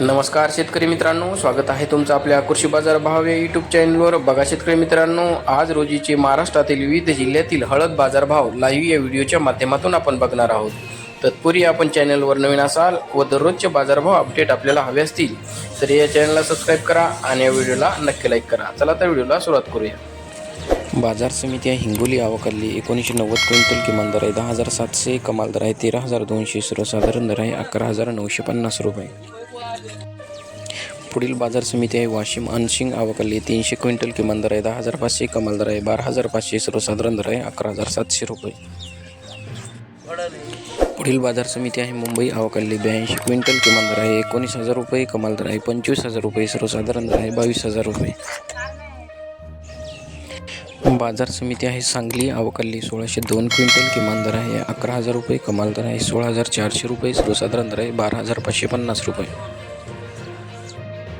नमस्कार शेतकरी मित्रांनो स्वागत आहे तुमचं आपल्या कृषी बाजार भाव या यूट्यूब चॅनलवर बघा शेतकरी मित्रांनो आज रोजीचे महाराष्ट्रातील विविध जिल्ह्यातील हळद बाजारभाव लाईव्ह या व्हिडिओच्या माध्यमातून आपण बघणार आहोत. तत्पूर्वी आपण चॅनलवर नवीन असाल व दररोजचे बाजारभाव अपडेट आपल्याला हवे असतील तर या चॅनलला सबस्क्राईब करा आणि या व्हिडिओला नक्की लाईक करा. चला तर व्हिडिओला सुरुवात करूया. बाजार समिती आहे हिंगोली आवकल्ली एकोणीसशे नव्वद क्विंटल किमान दर आहे दहा हजार सातशे कमाल दर आहे तेरा हजार दोनशे सर्वसाधारण दर आहे अकरा हजार नऊशे पन्नास रुपये. पुढील बाजार समिती आहे वाशिम. अनशिंग आवकली तीनशे क्विंटल किमान दर आहे. दहा हजार पाचशे कमाल दर आहे. बारा हजार पाचशे सर्वसाधारण दर आहे. अकरा हजार सातशे रुपये. पुढील बाजार समिती आहे. मुंबई आवकली ब्याऐंशी क्विंटल किमान दर आहे. एकोणीस हजार रुपये कमाल दर आहे. पंचवीस हजार रुपये सर्वसाधारण दर आहे. बावीस हजार रुपये. बाजार समिती आहे. सांगली अवकल्ली सोळाशे दोन क्विंटल किमान दर आहे. अकरा हजार रुपये कमाल दर आहे. सोळा हजार चारशे रुपये सर्वसाधारण दर आहे. बारा हजार पाचशे पन्नास रुपये.